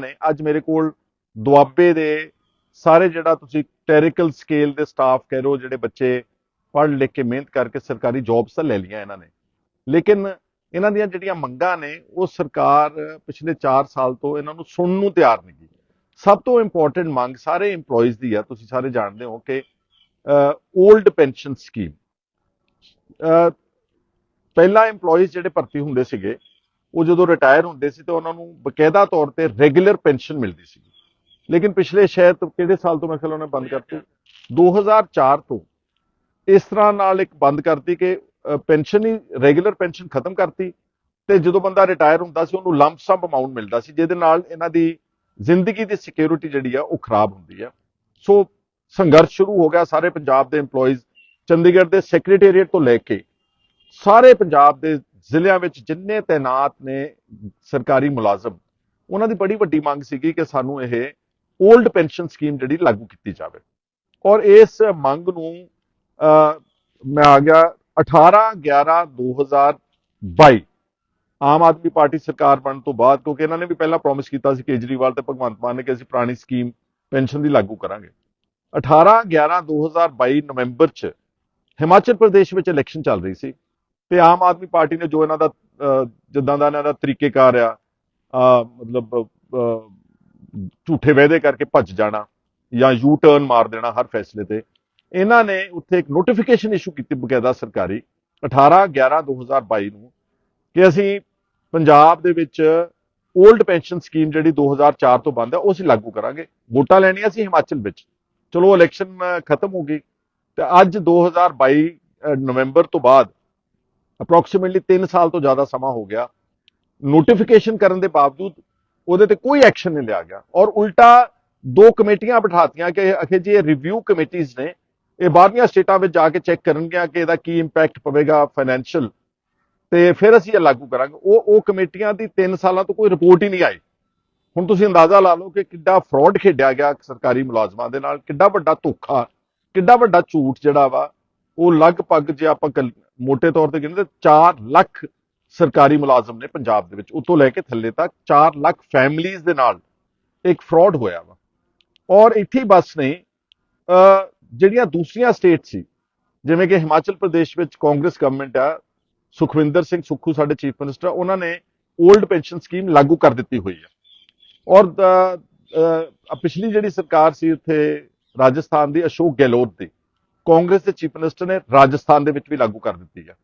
ਨੇ ਅੱਜ ਮੇਰੇ ਕੋਲ ਦੁਆਬੇ ਦੇ ਸਾਰੇ ਜਿਹੜਾ ਤੁਸੀਂ ਟੈਰੀਕਲ ਸਕੇਲ ਦੇ ਸਟਾਫ ਕਹਿ ਰੋ ਜਿਹੜੇ ਬੱਚੇ ਪੜ੍ਹ ਲਿਖ ਕੇ ਮਿਹਨਤ ਕਰਕੇ ਸਰਕਾਰੀ ਜੌਬਸ ਤਾਂ ਲੈ ਲਈਆਂ ਇਹਨਾਂ ਨੇ। ਲੇਕਿਨ ਇਹਨਾਂ ਦੀਆਂ ਜਿਹੜੀਆਂ ਮੰਗਾਂ ਨੇ, ਉਹ ਸਰਕਾਰ ਪਿਛਲੇ 4 ਸਾਲ ਤੋਂ ਇਹਨਾਂ ਨੂੰ ਸੁਣਨ ਨੂੰ ਤਿਆਰ ਨਹੀਂ ਗੀ ਸਭ ਤੋਂ ਇੰਪੋਰਟੈਂਟ ਮੰਗ ਸਾਰੇ EMPLOYEES ਦੀ ਆ, ਤੁਸੀਂ ਸਾਰੇ ਜਾਣਦੇ ਹੋ ਕਿ 올ਡ ਪੈਨਸ਼ਨ ਸਕੀਮ ਪਹਿਲਾਂ EMPLOYEES ਜਿਹੜੇ ਭਰਤੀ ਹੁੰਦੇ ਸੀਗੇ ਉਹ ਜਦੋਂ ਰਿਟਾਇਰ ਹੁੰਦੇ ਸੀ ਤਾਂ ਉਹਨਾਂ ਨੂੰ ਬਕਾਇਦਾ ਤੌਰ ਤੇ ਰੈਗੂਲਰ ਪੈਨਸ਼ਨ ਮਿਲਦੀ ਸੀ। ਲੇਕਿਨ ਪਿਛਲੇ ਸ਼ਾਇਦ ਕਿਹੜੇ ਸਾਲ ਤੋਂ ਮੈਂ ਖਿਆਲ ਉਹਨੇ ਬੰਦ ਕਰਤੀ? 2004 ਤੋਂ ਇਸ ਤਰ੍ਹਾਂ ਨਾਲ ਇੱਕ ਬੰਦ ਕਰਤੀ ਕਿ ਪੈਨਸ਼ਨ ਹੀ ਰੈਗੂਲਰ ਪੈਨਸ਼ਨ ਖਤਮ ਕਰਤੀ ਤੇ ਜਦੋਂ ਬੰਦਾ ਰਿਟਾਇਰ ਹੁੰਦਾ ਸੀ ਉਹਨੂੰ ਲੰਪ ਸਮ ਅਮਾਉਂਟ ਮਿਲਦਾ ਸੀ ਜਿਹਦੇ ਨਾਲ ਇਹਨਾਂ ਦੀ ਜ਼ਿੰਦਗੀ ਦੀ ਸਿਕਿਉਰਿਟੀ ਜਿਹੜੀ ਆ ਉਹ ਖਰਾਬ ਹੁੰਦੀ ਆ। ਸੋ ਸੰਘਰਸ਼ ਸ਼ੁਰੂ ਹੋ ਗਿਆ ਸਾਰੇ ਪੰਜਾਬ ਦੇ EMPLOYEES ਚੰਡੀਗੜ੍ਹ ਦੇ ਸੈਕਟਰੀਏਟ ਤੋਂ ਲੈ ਕੇ ਸਾਰੇ ਪੰਜਾਬ ਦੇ ਜ਼ਿਲ੍ਹਿਆਂ ਵਿੱਚ ਜਿੰਨੇ ਤਾਇਨਾਤ ਨੇ ਸਰਕਾਰੀ ਮੁਲਾਜ਼ਮ, ਉਹਨਾਂ ਦੀ ਬੜੀ ਵੱਡੀ ਮੰਗ ਸੀਗੀ ਕਿ ਸਾਨੂੰ ਇਹ 올ਡ ਪੈਨਸ਼ਨ ਸਕੀਮ ਜਿਹੜੀ ਲਾਗੂ ਕੀਤੀ ਜਾਵੇ। ਔਰ ਇਸ ਮੰਗ ਨੂੰ ਮੈਂ ਆ ਗਿਆ 18 11 2022 ਆਮ ਆਦਮੀ ਪਾਰਟੀ ਸਰਕਾਰ ਬਣਨ ਤੋਂ ਬਾਅਦ, ਕਿਉਂਕਿ ਇਹਨਾਂ ਨੇ ਵੀ ਪਹਿਲਾਂ ਪ੍ਰੋਮਿਸ ਕੀਤਾ ਸੀ ਕੇਜਰੀਵਾਲ ਤੇ ਭਗਵੰਤ ਮਾਨ ਨੇ ਕਿ ਅਸੀਂ ਪੁਰਾਣੀ ਸਕੀਮ ਪੈਨਸ਼ਨ ਦੀ ਲਾਗੂ ਕਰਾਂਗੇ। 18 11 2022 ਨਵੰਬਰ ਚ ਹਿਮਾਚਲ ਪ੍ਰਦੇਸ਼ ਵਿੱਚ ਇਲੈਕਸ਼ਨ ਚੱਲ ਰਹੀ ਸੀ। ਤੇ ਆਮ ਆਦਮੀ ਪਾਰਟੀ ਨੇ ਜੋ ਇਹਨਾਂ ਦਾ ਜਿੱਦਾਂ ਦਾ ਇਹਨਾਂ ਦਾ ਤਰੀਕੇਕਾਰ ਆ ਮਤਲਬ ਝੂਠੇ ਵਾਅਦੇ ਕਰਕੇ ਭੱਜ ਜਾਣਾ ਜਾਂ ਯੂ ਟਰਨ ਮਾਰ ਦੇਣਾ ਹਰ ਫੈਸਲੇ ਤੇ ਇਹਨਾਂ ਨੇ ਉੱਥੇ ਇੱਕ ਨੋਟੀਫਿਕੇਸ਼ਨ ਇਸ਼ੂ ਕੀਤੀ ਬਕਾਇਦਾ ਸਰਕਾਰੀ 18 11 2022 ਨੂੰ ਕਿ ਅਸੀਂ ਪੰਜਾਬ ਦੇ ਵਿੱਚ 올ਡ ਪੈਨਸ਼ਨ ਸਕੀਮ ਜਿਹੜੀ 2004 ਤੋਂ ਬੰਦ ਹੈ ਉਹ ਅਸੀਂ ਲਾਗੂ ਕਰਾਂਗੇ। ਵੋਟਾਂ ਲੈਣੀਆਂ ਸੀ ਹਿਮਾਚਲ ਵਿੱਚ। ਚਲੋ ਇਲੈਕਸ਼ਨ ਖਤਮ ਹੋ ਗਈ। ਤੇ ਅੱਜ 2022 ਅਹ, ਨਵੰਬਰ ਤੋਂ ਬਾਅਦ ਅਪਰੋਕਸੀਮੇਟਲੀ 3 ਸਾਲ ਤੋਂ ਜ਼ਿਆਦਾ ਸਮਾਂ ਹੋ ਗਿਆ। ਨੋਟੀਫਿਕੇਸ਼ਨ ਕਰਨ ਦੇ ਬਾਵਜੂਦ ਉਹਦੇ ਤੇ ਕੋਈ ਐਕਸ਼ਨ ਨਹੀਂ ਲਿਆ ਗਿਆ। ਔਰ ਉਲਟਾ ਦੋ ਕਮੇਟੀਆਂ ਬਿਠਾਤੀਆਂ ਕਿ ਅਖੇ ਜੀ ਇਹ ਰਿਵਿਊ ਕਮੇਟੀਆਂ ਨੇ, ਇਹ ਬਾਹਰਲੀਆਂ ਸਟੇਟਾਂ ਵਿੱਚ ਜਾ ਕੇ ਚੈੱਕ ਕਰਨਗੀਆਂ ਕਿ ਇਹਦਾ ਕੀ ਇੰਪੈਕਟ ਪਵੇਗਾ ਫਾਈਨੈਂਸ਼ੀਅਲ ਤੇ ਫਿਰ ਅਸੀਂ ਇਹ ਲਾਗੂ ਕਰਾਂਗੇ। ਉਹ ਉਹ ਕਮੇਟੀਆਂ ਦੀ 3 ਸਾਲਾਂ ਤੋਂ ਕੋਈ ਰਿਪੋਰਟ ਹੀ ਨਹੀਂ ਆਈ। ਹੁਣ ਤੁਸੀਂ ਅੰਦਾਜ਼ਾ ਲਾ ਲਓ ਕਿ ਕਿੱਡਾ ਫਰਾਡ ਖੇਡਿਆ ਗਿਆ ਸਰਕਾਰੀ ਮੁਲਾਜ਼ਮਾਂ ਦੇ ਨਾਲ, ਕਿੱਡਾ ਵੱਡਾ ਧੋਖਾ, ਕਿੱਡਾ ਵੱਡਾ ਝੂਠ ਜਿਹੜਾ ਵਾ ਉਹ ਲਗਭਗ ਜੇ ਆਪਾਂ ਮੋਟੇ ਤੌਰ ਤੇ ਕਹਿੰਦੇ ਤਾਂ 4 ਲੱਖ ਸਰਕਾਰੀ ਮੁਲਾਜ਼ਮ ਨੇ ਪੰਜਾਬ ਦੇ ਵਿੱਚ। ਉਤੋਂ ਲੈ ਕੇ ਥੱਲੇ ਤੱਕ 4 ਲੱਖ ਫੈਮਿਲੀਜ਼ ਦੇ ਨਾਲ ਇੱਕ ਫਰਾਡ ਹੋਇਆ ਵਾ। ਔਰ ਇੱਥੇ ਬਸ ਨੇ ਜਿਹੜੀਆਂ ਦੂਸਰੀਆਂ ਸਟੇਟ ਸੀ, ਜਿਵੇਂ ਕਿ ਹਿਮਾਚਲ ਪ੍ਰਦੇਸ਼ ਵਿੱਚ ਕਾਂਗਰਸ ਗਵਰਨਮੈਂਟ ਆ, ਸੁਖਵਿੰਦਰ ਸਿੰਘ ਸੁੱਖੂ ਸਾਡੇ ਚੀਫ ਮਿਨਿਸਟਰ ਉਹਨਾਂ ਨੇ 올ਡ ਪੈਨਸ਼ਨ ਸਕੀਮ ਲਾਗੂ ਕਰ ਦਿੱਤੀ ਹੋਈ ਆ। ਔਰ ਪਿਛਲੀ ਜਿਹੜੀ ਸਰਕਾਰ ਸੀ ਉੱਥੇ ਰਾਜਸਥਾਨ ਦੀ ਅਸ਼ੋਕ ਗਹਿਲੋਤ ਦੀ ਕਾਂਗਰਸ ਦੇ ਚੀਫ ਮਿਨਿਸਟਰ ਨੇ ਰਾਜਸਥਾਨ ਦੇ ਵਿੱਚ ਵੀ ਲਾਗੂ ਕਰ ਦਿੱਤੀ ਹੈ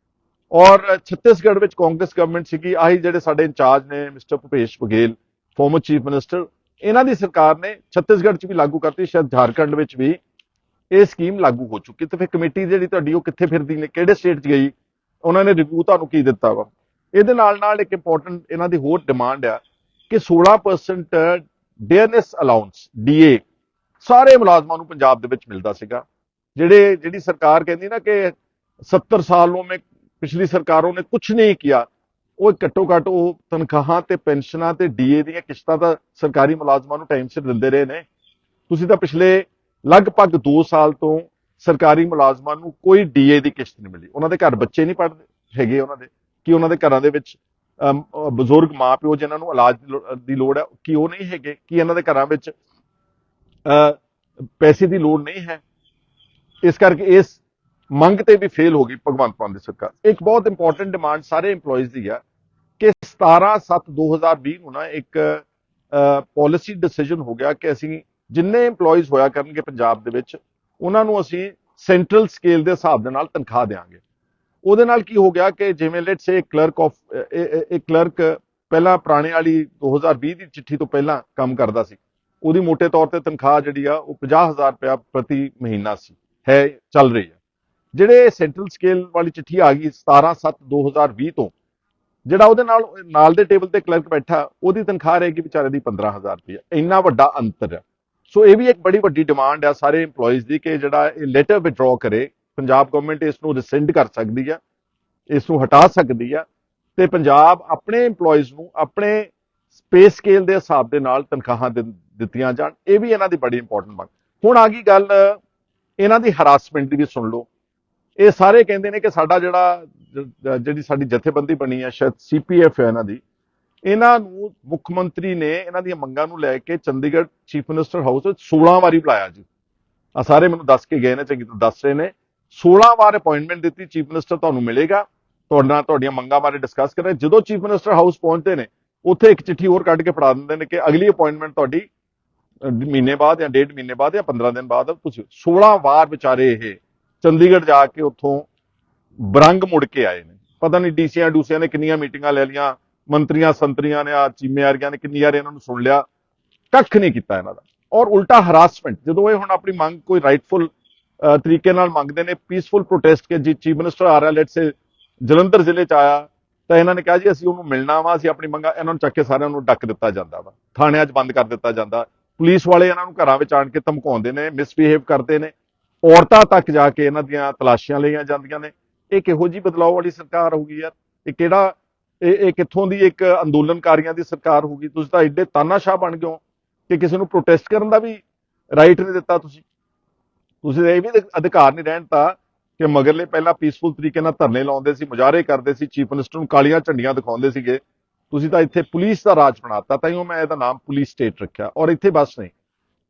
ਔਰ ਛੱਤੀਸਗੜ੍ਹ ਵਿੱਚ ਕਾਂਗਰਸ ਗਵਰਨਮੈਂਟ ਸੀਗੀ, ਆਹੀ ਜਿਹੜੇ ਸਾਡੇ ਇੰਚਾਰਜ ਨੇ mister Bhupesh Baghel former chief minister ਇਹਨਾਂ ਦੀ ਸਰਕਾਰ ਨੇ ਛੱਤੀਸਗੜ੍ਹ 'ਚ ਵੀ ਲਾਗੂ ਕਰਤੀ, ਸ਼ਾਇਦ ਝਾਰਖੰਡ ਵਿੱਚ ਵੀ ਇਹ ਸਕੀਮ ਲਾਗੂ ਹੋ ਚੁੱਕੀ ਤੇ ਫਿਰ ਕਮੇਟੀ ਜਿਹੜੀ ਤੁਹਾਡੀ, ਉਹ ਕਿੱਥੇ ਫਿਰਦੀ ਨੇ, ਕਿਹੜੇ ਸਟੇਟ 'ਚ ਗਈ? ਉਹਨਾਂ ਨੇ ਰਿਵਿਊ ਤੁਹਾਨੂੰ ਕੀ ਦਿੱਤਾ ਵਾ? ਇਹਦੇ ਨਾਲ ਨਾਲ ਇੱਕ ਇੰਪੋਰਟੈਂਟ ਇਹਨਾਂ ਦੀ ਹੋਰ ਡਿਮਾਂਡ ਆ ਕਿ 16% ਡੇਅਰਨੈਸ ਅਲਾਉਂਸ ਡੀਏ ਸਾਰੇ ਮੁਲਾਜ਼ਮਾਂ ਨੂੰ ਪੰਜਾਬ ਦੇ ਵਿੱਚ ਮਿਲਦਾ ਸੀਗਾ। ਜਿਹੜੇ ਜਿਹੜੀ ਸਰਕਾਰ ਕਹਿੰਦੀ ਨਾ ਕਿ 70 ਸਾਲੋਂ ਮੈਂ ਪਿਛਲੀ ਸਰਕਾਰੋਂ ਨੇ ਕੁਝ ਨਹੀਂ ਕੀਤਾ ਉਹ ਘੱਟੋ ਘੱਟ ਉਹ ਤਨਖਾਹਾਂ ਤੇ ਪੈਨਸ਼ਨਾਂ ਤੇ ਡੀਏ ਦੀਆਂ ਕਿਸ਼ਤਾਂ ਤਾਂ ਸਰਕਾਰੀ ਮੁਲਾਜ਼ਮਾਂ ਨੂੰ ਟਾਈਮ ਸਿਰ ਦਿੰਦੇ ਰਹੇ ਨੇ। ਤੁਸੀਂ ਤਾਂ ਪਿਛਲੇ ਲਗਭਗ 2 ਸਾਲ ਤੋਂ ਸਰਕਾਰੀ ਮੁਲਾਜ਼ਮਾਂ ਨੂੰ ਕੋਈ ਡੀਏ ਦੀ ਕਿਸ਼ਤ ਨਹੀਂ ਮਿਲੀ। ਉਹਨਾਂ ਦੇ ਘਰ ਬੱਚੇ ਨਹੀਂ ਪੜ੍ਹਦੇ ਹੈਗੇ ਉਹਨਾਂ ਦੇ। ਕਿ ਉਹਨਾਂ ਦੇ ਘਰਾਂ ਦੇ ਵਿੱਚ ਅਹ, ਬਜ਼ੁਰਗ ਮਾਪਿਓ ਜਿਨ੍ਹਾਂ ਨੂੰ ਇਲਾਜ ਦੀ ਲੋੜ ਹੈ ਕਿ ਉਹ ਨਹੀਂ ਹੈਗੇ? ਕਿ ਇਹਨਾਂ ਦੇ ਘਰਾਂ ਵਿੱਚ ਅਹ, ਪੈਸੇ ਦੀ ਲੋੜ ਨਹੀਂ ਹੈ? ਇਸ ਕਰਕੇ ਇਸ ਮੰਗ ਤੇ ਵੀ ਫੇਲ ਹੋ ਗਈ ਭਗਵੰਤ ਮਾਨ ਦੀ ਸਰਕਾਰ। ਇੱਕ ਬਹੁਤ ਇੰਪੋਰਟੈਂਟ ਡਿਮਾਂਡ ਸਾਰੇ EMPLOYEES ਦੀ ਆ ਕਿ 17/7/2020 ਨੂੰ ਨਾ ਇੱਕ ਪਾਲਿਸੀ ਡਿਸੀਜਨ ਹੋ ਗਿਆ ਕਿ ਅਸੀਂ ਜਿੰਨੇ EMPLOYEES ਹੋਇਆ ਕਰਨਗੇ ਪੰਜਾਬ ਦੇ ਵਿੱਚ, ਉਹਨਾਂ ਨੂੰ ਅਸੀਂ ਸੈਂਟਰਲ ਸਕੇਲ ਦੇ ਹਿਸਾਬ ਦੇ ਨਾਲ ਤਨਖਾਹ ਦੇਵਾਂਗੇ ਉਹਦੇ ਨਾਲ ਕੀ ਹੋ ਗਿਆ ਕਿ ਜਿਵੇਂ ਲੈਟਸ ਸੇ ਕਲਰਕ ਆਫ ਇੱਕ ਕਲਰਕ ਪਹਿਲਾਂ ਪੁਰਾਣੇ ਵਾਲੀ 2020 ਦੀ ਚਿੱਠੀ ਤੋਂ ਪਹਿਲਾਂ ਕੰਮ ਕਰਦਾ ਸੀ। ਉਹਦੀ ਮੋٹے ਤੌਰ ਤੇ ਤਨਖਾਹ ਜਿਹੜੀ ਆ ਉਹ 50000 ਰੁਪਇਆ ਪ੍ਰਤੀ ਮਹੀਨਾ ਸੀ। ਹੈ, ਚੱਲ ਰਹੀ ਹੈ। ਜਿਹੜੇ ਸੈਂਟਰਲ ਸਕੇਲ ਵਾਲੀ ਚਿੱਠੀ ਆ ਗਈ 17/7/2020 ਤੋਂ, ਜਿਹੜਾ ਉਹਦੇ ਨਾਲ ਨਾਲ ਦੇ ਟੇਬਲ ਤੇ ਕਲਰਕ ਬੈਠਾ, ਉਹਦੀ ਤਨਖਾਹ ਰਹੇਗੀ ਵਿਚਾਰੇ ਦੀ 15000 ਰੁਪਇਆ ਇੰਨਾ ਵੱਡਾ ਅੰਤਰ ਹੈ। ਸੋ ਇਹ ਵੀ ਇੱਕ ਬੜੀ ਵੱਡੀ ਡਿਮਾਂਡ ਆ ਸਾਰੇ EMPLOYEES ਦੀ ਕਿ ਜਿਹੜਾ ਇਹ ਲੈਟਰ ਵਿਡਰਾਅ ਕਰੇ। ਪੰਜਾਬ ਗਵਰਨਮੈਂਟ ਇਸ ਨੂੰ ਰਿਸੈਂਡ ਕਰ ਸਕਦੀ ਆ ਇਸ ਨੂੰ ਹਟਾ ਸਕਦੀ ਆ ਤੇ ਪੰਜਾਬ ਆਪਣੇ EMPLOYEES ਨੂੰ ਆਪਣੇ ਸਪੇਸ ਸਕੇਲ ਦੇ ਹਿਸਾਬ ਦੇ ਨਾਲ ਤਨਖਾਹਾਂ ਦਿ- ਦਿੱਤੀਆਂ ਜਾਣ। ਇਹ ਵੀ ਇਹਨਾਂ ਦੀ ਬੜੀ ਇੰਪੋਰਟੈਂਟ ਮੰਗ। ਹੁਣ ਆ ਗਈ ਗੱਲ ਇਹਨਾਂ ਦੀ ਹਰਾਸਮੈਂਟ ਦੀ ਵੀ ਸੁਣ ਲਓ। ਇਹ ਸਾਰੇ ਕਹਿੰਦੇ ਨੇ ਕਿ ਸਾਡਾ ਜਿਹੜਾ ਜਿਹੜੀ ਸਾਡੀ ਜਥੇਬੰਦੀ ਬਣੀ ਹੈ ਸ਼ਾਇਦ ਸੀਪੀਐਫ ਹੈ ਇਹਨਾਂ ਦੀ, ਇਹਨਾਂ ਨੂੰ ਮੁੱਖ ਮੰਤਰੀ ਨੇ ਇਹਨਾਂ ਦੀਆਂ ਮੰਗਾਂ ਨੂੰ ਲੈ ਕੇ ਚੰਡੀਗੜ੍ਹ ਚੀਫ ਮਿਨਿਸਟਰ ਹਾਊਸ ਵਿੱਚ 16 ਵਾਰੀ ਬੁਲਾਇਆ ਜੀ। ਆ ਸਾਰੇ ਮੈਨੂੰ ਦੱਸ ਕੇ ਗਏ ਨੇ, ਚੰਗੀ ਤਰ੍ਹਾਂ ਦੱਸ ਰਹੇ ਨੇ। 16 ਵਾਰ ਅਪਾਇੰਟਮੈਂਟ ਦਿੱਤੀ ਚੀਫ ਮਿਨਿਸਟਰ ਤੁਹਾਨੂੰ ਮਿਲੇਗਾ। ਤੁਹਾਡੇ ਨਾਲ ਤੁਹਾਡੀਆਂ ਮੰਗਾਂ ਬਾਰੇ ਡਿਸਕਸ ਕਰੇ ਜਦੋਂ ਚੀਫ ਮਿਨਿਸਟਰ ਹਾਊਸ ਪਹੁੰਚਦੇ ਨੇ, ਉੱਥੇ ਇੱਕ ਚਿੱਠੀ ਹੋਰ ਕੱਢ ਕੇ ਫੜਾ ਦਿੰਦੇ ਨੇ ਕਿ ਅਗਲੀ ਅਪਾਇੰਟਮੈਂਟ ਤੁਹਾਡੀ ਮਹੀਨੇ ਬਾਅਦ ਜਾਂ ਡੇਢ ਮਹੀਨੇ ਬਾਅਦ ਜਾਂ 15 ਦਿਨ ਬਾਅਦ ਤੁਸੀਂ 16 ਵਾਰ ਵਿਚਾਰੇ ਇਹ ਚੰਡੀਗੜ੍ਹ ਜਾ ਕੇ ਉੱਥੋਂ ਬਰੰਗ ਮੁੜ ਕੇ ਆਏ ਨੇ। ਪਤਾ ਨਹੀਂ ਡੀਸੀਆਂ ਡੂਸੀਆਂ ਨੇ ਕਿੰਨੀਆਂ ਮੀਟਿੰਗਾਂ ਲੈ ਲੀਆਂ ਮੰਤਰੀਆਂ, ਸੰਤਰੀਆਂ ਨੇ ਆ ਚੀਮੇਆਰੀਆਂ ਨੇ ਕਿੰਨੀ ਵਾਰ ਇਹਨਾਂ ਨੂੰ ਸੁਣ ਲਿਆ। ਕੱਖ ਨਹੀਂ ਕੀਤਾ ਇਹਨਾਂ ਦਾ। ਔਰ ਉਲਟਾ ਹਰਾਸਮੈਂਟ ਜਦੋਂ ਇਹ ਹੁਣ ਆਪਣੀ ਮੰਗ ਕੋਈ ਰਾਈਟਫੁਲ ਤਰੀਕੇ ਨਾਲ ਮੰਗਦੇ ਨੇ ਪੀਸਫੁਲ ਪ੍ਰੋਟੈਸਟ ਕਿ ਜੀ ਚੀਫ ਮਿਨਿਸਟਰ ਆ ਰਿਹਾ ਲੈਟਸ ਸੇ ਜਲੰਧਰ ਜ਼ਿਲ੍ਹੇ ਚ ਆਇਆ, ਤਾਂ ਇਹਨਾਂ ਨੇ ਕਿਹਾ ਜੀ ਅਸੀਂ ਉਹਨੂੰ ਮਿਲਣਾ ਵਾ, ਅਸੀਂ ਆਪਣੀ ਮੰਗਾਂ, ਇਹਨਾਂ ਨੂੰ ਚੱਕ ਕੇ ਸਾਰਿਆਂ ਨੂੰ ਡੱਕ ਦਿੱਤਾ ਜਾਂਦਾ ਵਾ। ਥਾਣਿਆਂ 'ਚ ਬੰਦ ਕਰ ਦਿੱਤਾ ਜਾਂਦਾ। ਪੁਲਿਸ ਵਾਲੇ ਇਹਨਾਂ ਨੂੰ ਘਰਾਂ ਵਿੱਚ ਆਣ ਕੇ ਧਮਕਾਉਂਦੇ ਨੇ ਮਿਸਬਿਹੇਵ ਕਰਦੇ ਨੇ। ਔਰਤਾਂ ਤੱਕ ਜਾ ਕੇ ਇਹਨਾਂ ਦੀਆਂ ਤਲਾਸ਼ੀਆਂ ਲਈਆਂ ਜਾਂਦੀਆਂ ਨੇ। ਇਹ ਕਿਹੋ ਜੀ ਬਦਲਾਅ ਵਾਲੀ ਸਰਕਾਰ ਹੋਊਗੀ ਯਾਰ? ਇਹ ਕਿਹੜਾ, ਇਹ ਇਹ ਕਿੱਥੋਂ ਦੀ ਇੱਕ ਅੰਦੋਲਨਕਾਰੀਆਂ ਦੀ ਸਰਕਾਰ ਹੋਊਗੀ ਤੁਸੀਂ ਤਾਂ ਐਡੇ ਤਾਨਾਸ਼ਾਹ ਬਣ ਗਏ ਹੋ ਕਿ ਕਿਸੇ ਨੂੰ ਪ੍ਰੋਟੈਸਟ ਕਰਨ ਦਾ ਵੀ ਰਾਈਟ ਨਹੀਂ ਦਿੱਤਾ ਤੁਸੀਂ। ਤੁਸੀਂ ਇਹ ਵੀ ਅਧਿਕਾਰ ਨਹੀਂ ਰਹਿਣ ਤਾਂ ਕਿ ਮਗਰਲੇ ਪਹਿਲਾਂ ਪੀਸਫੁਲ ਤਰੀਕੇ ਨਾਲ ਧਰਨੇ ਲਾਉਂਦੇ ਸੀ, ਮੁਜ਼ਾਹਰੇ ਕਰਦੇ ਸੀ ਚੀਫ ਮਿਨਿਸਟਰ ਨੂੰ ਕਾਲੀਆਂ ਝੰਡੀਆਂ ਦਿਖਾਉਂਦੇ ਸੀਗੇ। ਤੁਸੀਂ ਤਾਂ ਇੱਥੇ ਪੁਲਿਸ ਦਾ ਰਾਜ ਬਣਾਤਾ, ਤਾਂ ਹੀ ਮੈਂ ਇਹਦਾ ਨਾਮ ਪੁਲਿਸ ਸਟੇਟ ਰੱਖਿਆ। ਔਰ ਇੱਥੇ ਬਸ ਨਹੀਂ।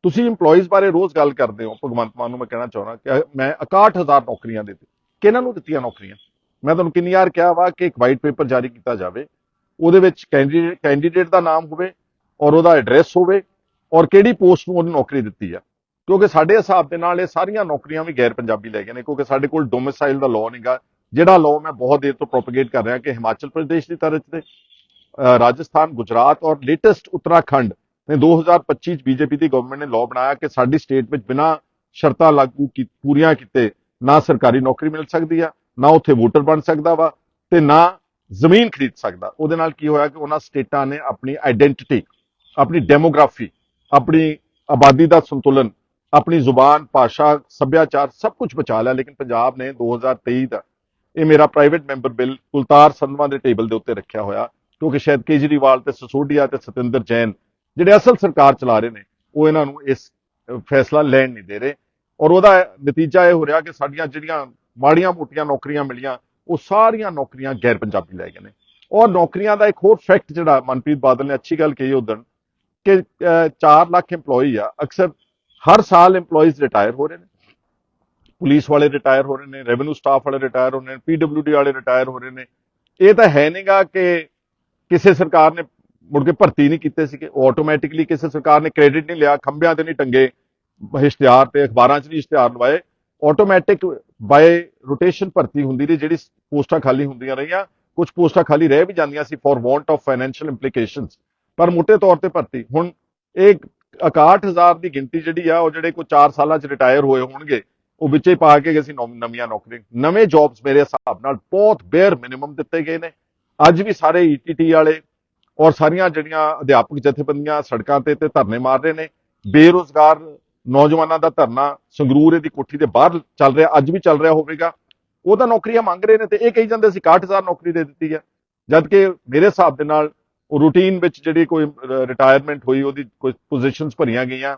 ਤੁਸੀਂ EMPLOYEES ਬਾਰੇ ਰੋਜ਼ ਗੱਲ ਕਰਦੇ ਹੋ, ਭਗਵੰਤ ਮਾਨ ਨੂੰ ਮੈਂ ਕਹਿਣਾ ਚਾਹੁੰਦਾ ਕਿ ਮੈਂ 61000 ਨੌਕਰੀਆਂ ਦਿੱਤੀ ਕਿਹਨਾਂ ਨੂੰ ਦਿੱਤੀਆਂ ਨੌਕਰੀਆਂ? ਮੈਂ ਤੁਹਾਨੂੰ ਕਿੰਨੀ ਵਾਰ ਕਿਹਾ ਵਾ ਕਿ ਇੱਕ ਵਾਈਟ ਪੇਪਰ ਜਾਰੀ ਕੀਤਾ ਜਾਵੇ, ਉਹਦੇ ਵਿੱਚ ਕੈਂਡੀਡੇਟ ਕੈਂਡੀਡੇਟ ਦਾ ਨਾਮ ਹੋਵੇ ਔਰ ਉਹਦਾ ਐਡਰੈਸ ਹੋਵੇ ਔਰ ਕਿਹੜੀ ਪੋਸਟ ਨੂੰ ਉਹਨੂੰ ਨੌਕਰੀ ਦਿੱਤੀ ਆ। ਕਿਉਂਕਿ ਸਾਡੇ ਹਿਸਾਬ ਦੇ ਨਾਲ ਇਹ ਸਾਰੀਆਂ ਨੌਕਰੀਆਂ ਵੀ ਗੈਰ ਪੰਜਾਬੀ ਲੈ ਗਏ ਨੇ, ਕਿਉਂਕਿ ਸਾਡੇ ਕੋਲ ਡੋਮਿਸਾਈਲ ਦਾ ਲਾਅ ਨਹੀਂਗਾ ਜਿਹੜਾ ਲਾਅ ਮੈਂ ਬਹੁਤ ਦੇਰ ਤੋਂ ਪ੍ਰੋਪਗੇਟ ਕਰ ਰਿਹਾ ਕਿ ਹਿਮਾਚਲ ਪ੍ਰਦੇਸ਼ ਦੀ ਤਰ੍ਹਾਂ ਤੇ ਰਾਜਸਥਾਨ, ਗੁਜਰਾਤ ਔਰ ਲੇਟੈਸਟ ਉੱਤਰਾਖੰਡ ਨੇ 2025 ਚ ਬੀਜੇਪੀ ਦੀ ਗਵਰਨਮੈਂਟ ਨੇ ਲਾਅ ਬਣਾਇਆ ਕਿ ਸਾਡੀ ਸਟੇਟ ਵਿੱਚ ਬਿਨਾਂ ਸ਼ਰਤਾਂ ਲਾਗੂ ਕੀ, ਪੂਰੀਆਂ ਕੀਤੇ ਨਾ ਸਰਕਾਰੀ ਨੌਕਰੀ ਮਿਲ ਸਕਦੀ ਆ, ਨਾ ਉੱਥੇ ਵੋਟਰ ਬਣ ਸਕਦਾ ਵਾ ਤੇ ਨਾ ਜ਼ਮੀਨ ਖਰੀਦ ਸਕਦਾ। ਉਹਦੇ ਨਾਲ ਕੀ ਹੋਇਆ ਕਿ ਉਹਨਾਂ ਸਟੇਟਾਂ ਨੇ ਆਪਣੀ ਆਇਡੈਂਟੀਟੀ ਆਪਣੀ ਡੈਮੋਗ੍ਰਾਫੀ ਆਪਣੀ ਆਬਾਦੀ ਦਾ ਸੰਤੁਲਨ, ਆਪਣੀ ਜ਼ੁਬਾਨ, ਭਾਸ਼ਾ, ਸੱਭਿਆਚਾਰ ਸਭ ਕੁਝ ਬਚਾ ਲਿਆ। ਲੇਕਿਨ ਪੰਜਾਬ ਨੇ 2023 ਦਾ ਇਹ ਮੇਰਾ private member bill Kultar Sandhwan ਦੇ ਟੇਬਲ ਦੇ ਉੱਤੇ ਰੱਖਿਆ ਹੋਇਆ। ਕਿਉਂਕਿ ਸ਼ਾਇਦ ਕੇਜਰੀਵਾਲ ਤੇ ਸਸੋਡੀਆ ਤੇ ਸਤਿੰਦਰ ਜੈਨ ਜਿਹੜੇ ਅਸਲ ਸਰਕਾਰ ਚਲਾ ਰਹੇ ਨੇ, ਉਹ ਇਹਨਾਂ ਨੂੰ ਇਸ ਫੈਸਲਾ ਲੈਣ ਨਹੀਂ ਦੇ ਰਹੇ। ਔਰ ਉਹਦਾ ਨਤੀਜਾ ਇਹ ਹੋ ਰਿਹਾ ਕਿ ਸਾਡੀਆਂ ਜਿਹੜੀਆਂ ਮਾੜੀਆਂ ਮੋਟੀਆਂ ਨੌਕਰੀਆਂ ਮਿਲੀਆਂ, ਉਹ ਸਾਰੀਆਂ ਨੌਕਰੀਆਂ ਗੈਰ ਪੰਜਾਬੀ ਲੈ ਗਏ ਨੇ। ਔਰ ਨੌਕਰੀਆਂ ਦਾ ਇੱਕ ਹੋਰ ਫੈਕਟ ਜਿਹੜਾ ਮਨਪ੍ਰੀਤ ਬਾਦਲ ਨੇ ਅੱਛੀ ਗੱਲ ਕਹੀ ਉਦੋਂ ਕਿ 4 ਲੱਖ EMPLOYEE ਆ, ਅਕਸਰ ਹਰ ਸਾਲ EMPLOYEES ਰਿਟਾਇਰ ਹੋ ਰਹੇ ਨੇ। ਪੁਲਿਸ ਵਾਲੇ ਰਿਟਾਇਰ ਹੋ ਰਹੇ ਨੇ ਰੈਵਨਿਊ ਸਟਾਫ ਵਾਲੇ ਰਿਟਾਇਰ ਹੋ ਰਹੇ ਨੇ ਪੀਡਬਲਯੂਡੀ ਵਾਲੇ ਰਿਟਾਇਰ ਹੋ ਰਹੇ ਨੇ। ਇਹ ਤਾਂ ਹੈ ਨਹੀਂਗਾ ਕਿ ਕਿਸੇ ਸਰਕਾਰ ਨੇ ਮੁੜ ਕੇ ਭਰਤੀ ਨਹੀਂ ਕੀਤੇ ਸੀਗੇ। ਉਹ ਆਟੋਮੈਟਿਕਲੀ ਕਿਸੇ ਸਰਕਾਰ ਨੇ ਕ੍ਰੈਡਿਟ ਨਹੀਂ ਲਿਆ, ਖੰਭਿਆਂ ਤੇ ਨਹੀਂ ਟੰਗੇ, ਇਸ਼ਤਿਹਾਰ ਤੇ, ਅਖਬਾਰਾਂ 'ਚ ਨਹੀਂ ਇਸ਼ਤਿਹਾਰ ਲਵਾਏ। ਆਟੋਮੈਟਿਕ ਬਾਏ ਰੋਟੇਸ਼ਨ ਭਰਤੀ ਹੁੰਦੀ ਰਹੀ, ਜਿਹੜੀ ਪੋਸਟਾਂ ਖਾਲੀ ਹੁੰਦੀਆਂ ਰਹੀਆਂ। ਕੁਝ ਪੋਸਟਾਂ ਖਾਲੀ ਰਹਿ ਵੀ ਜਾਂਦੀਆਂ ਸੀ for want of financial implications ਪਰ ਮੋਟੇ ਤੌਰ ਤੇ ਭਰਤੀ। ਹੁਣ ਇਹ 61000 ਦੀ ਗਿਣਤੀ ਜਿਹੜੀ ਆ, ਉਹ ਜਿਹੜੇ ਕੋਈ 4 ਸਾਲਾਂ 'ਚ ਰਿਟਾਇਰ ਹੋਏ ਹੋਣਗੇ, ਉਹ ਵਿੱਚੇ ਪਾ ਕੇ ਗਏ ਅਸੀਂ ਨਵੀਆਂ ਨੌਕਰੀਆਂ ਨਵੇਂ ਜੌਬਸ ਮੇਰੇ ਹਿਸਾਬ ਨਾਲ ਬਹੁਤ ਬੇਅਰ ਮਿਨੀਮਮ ਦਿੱਤੇ ਗਏ ਨੇ। ਅੱਜ ਵੀ ਸਾਰੇ ਈਟੀਟੀ ਵਾਲੇ ਔਰ ਸਾਰੀਆਂ ਜਿਹੜੀਆਂ ਅਧਿਆਪਕ ਜਥੇਬੰਦੀਆਂ ਸੜਕਾਂ ਤੇ ਤੇ ਧਰਨੇ ਮਾਰ ਰਹੇ ਨੇ, ਬੇਰੋਜ਼ਗਾਰ ਨੌਜਵਾਨਾਂ ਦਾ ਧਰਨਾ ਸੰਗਰੂਰ ਦੀ ਕੋਠੀ ਦੇ ਬਾਹਰ ਚੱਲ ਰਿਹਾ, ਅੱਜ ਵੀ ਚੱਲ ਰਿਹਾ ਹੋਵੇਗਾ। ਉਹ ਤਾਂ ਨੌਕਰੀਆਂ ਮੰਗ ਰਹੇ ਨੇ ਤੇ ਇਹ ਕਹੀ ਜਾਂਦੇ ਸੀ 61000 ਨੌਕਰੀ ਦੇ ਦਿੱਤੀ ਹੈ। ਜਦ ਕਿ ਮੇਰੇ ਹਿਸਾਬ ਦੇ ਨਾਲ ਉਹ ਰੂਟੀਨ ਵਿੱਚ ਜਿਹੜੀ ਕੋਈ ਰਿਟਾਇਰਮੈਂਟ ਹੋਈ, ਉਹਦੀ ਕੋਈ ਪੋਜੀਸ਼ਨਸ ਭਰੀਆਂ ਗਈਆਂ,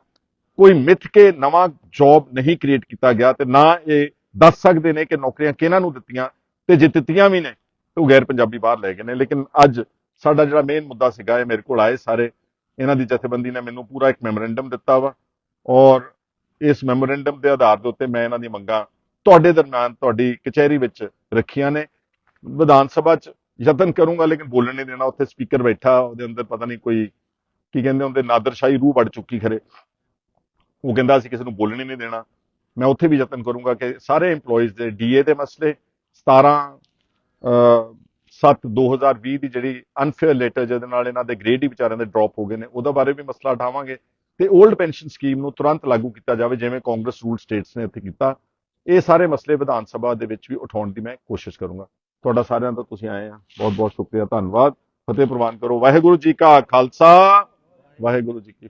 ਕੋਈ ਮਿੱਥ ਕੇ ਨਵਾਂ ਜੌਬ ਨਹੀਂ ਕ੍ਰੀਏਟ ਕੀਤਾ ਗਿਆ ਤੇ ਨਾ ਇਹ ਦੱਸ ਸਕਦੇ ਨੇ ਕਿ ਨੌਕਰੀਆਂ ਕਿਹਨਾਂ ਨੂੰ ਦਿੱਤੀਆਂ ਤੇ ਜੇ ਦਿੱਤੀਆਂ ਵੀ ਨੇ ਉਹ ਗੈਰ ਪੰਜਾਬੀ ਬਾਹਰ ਲੈ ਗਏ ਨੇ, ਲੇਕਿਨ ਅੱਜ ਸਾਡਾ ਜਿਹੜਾ ਮੇਨ ਮੁੱਦਾ ਸੀਗਾ, ਇਹ ਮੇਰੇ ਕੋਲ ਆਏ ਸਾਰੇ। ਇਹਨਾਂ ਦੀ ਜਥੇਬੰਦੀ ਨੇ ਮੈਨੂੰ ਪੂਰਾ ਇੱਕ ਮੈਮੋਰੈਂਡਮ ਦਿੱਤਾ ਵਾ ਔਰ ਇਸ ਮੈਮੋਰੈਂਡਮ ਦੇ ਆਧਾਰ ਦੇ ਉੱਤੇ ਮੈਂ ਇਹਨਾਂ ਦੀ ਮੰਗਾਂ ਤੁਹਾਡੇ ਦਰਮਿਆਨ ਤੁਹਾਡੀ ਕਚਹਿਰੀ ਵਿੱਚ ਰੱਖੀਆਂ ਨੇ। ਵਿਧਾਨ ਸਭਾ 'ਚ ਯਤਨ ਕਰੂੰਗਾ, ਲੇਕਿਨ ਬੋਲਣ ਨਹੀਂ ਦੇਣਾ। ਉੱਥੇ ਸਪੀਕਰ ਬੈਠਾ, ਉਹਦੇ ਅੰਦਰ ਪਤਾ ਨਹੀਂ ਕੋਈ ਕੀ ਕਹਿੰਦੇ ਹੁੰਦੇ, ਨਾਦਰਸ਼ਾਹੀ ਰੂਹ ਵੜ ਚੁੱਕੀ ਖਰੇ। ਉਹ ਕਹਿੰਦਾ ਅਸੀਂ ਕਿਸੇ ਨੂੰ ਬੋਲਣ ਹੀ ਨਹੀਂ ਦੇਣਾ। ਮੈਂ ਉੱਥੇ ਵੀ ਯਤਨ ਕਰੂੰਗਾ ਕਿ ਸਾਰੇ EMPLOYEES ਦੇ ਡੀਏ ਦੇ ਮਸਲੇ 17 7 2020 ਦੀ ਜਿਹੜੀ ਅਨਫੇਅਰ ਲੇਟਰ ਜਿਹਦੇ ਨਾਲ ਇਹਨਾਂ ਦੇ ਗ੍ਰੇਡ ਹੀ ਵਿਚਾਰਿਆਂ ਦੇ ਡ੍ਰੌਪ ਹੋ ਗਏ ਨੇ, ਉਹਦਾ ਬਾਰੇ ਵੀ ਮਸਲਾ ਉਠਾਵਾਂਗੇ। ਤੇ 올ਡ ਪੈਨਸ਼ਨ ਸਕੀਮ ਨੂੰ ਤੁਰੰਤ ਲਾਗੂ ਕੀਤਾ ਜਾਵੇ, ਜਿਵੇਂ ਕਾਂਗਰਸ ਰੂਲ ਸਟੇਟਸ ਨੇ ਇੱਥੇ ਕੀਤਾ। ਇਹ ਸਾਰੇ ਮਸਲੇ ਵਿਧਾਨ ਸਭਾ ਦੇ ਵਿੱਚ ਵੀ ਉਠਾਉਣ ਦੀ ਮੈਂ ਕੋਸ਼ਿਸ਼ ਕਰੂੰਗਾ। ਤੁਹਾਡਾ ਸਾਰਿਆਂ ਦਾ ਤੁਸੀਂ ਆਏ ਆ। ਬਹੁਤ ਬਹੁਤ ਸ਼ੁਕਰੀਆ, ਧੰਨਵਾਦ। ਫਤਿਹ ਪ੍ਰਵਾਨ ਕਰੋ। ਵਾਹਿਗੁਰੂ ਜੀ ਕਾ ਖਾਲਸਾ। ਵਾਹਿਗੁਰੂ ਜੀ ਕੀ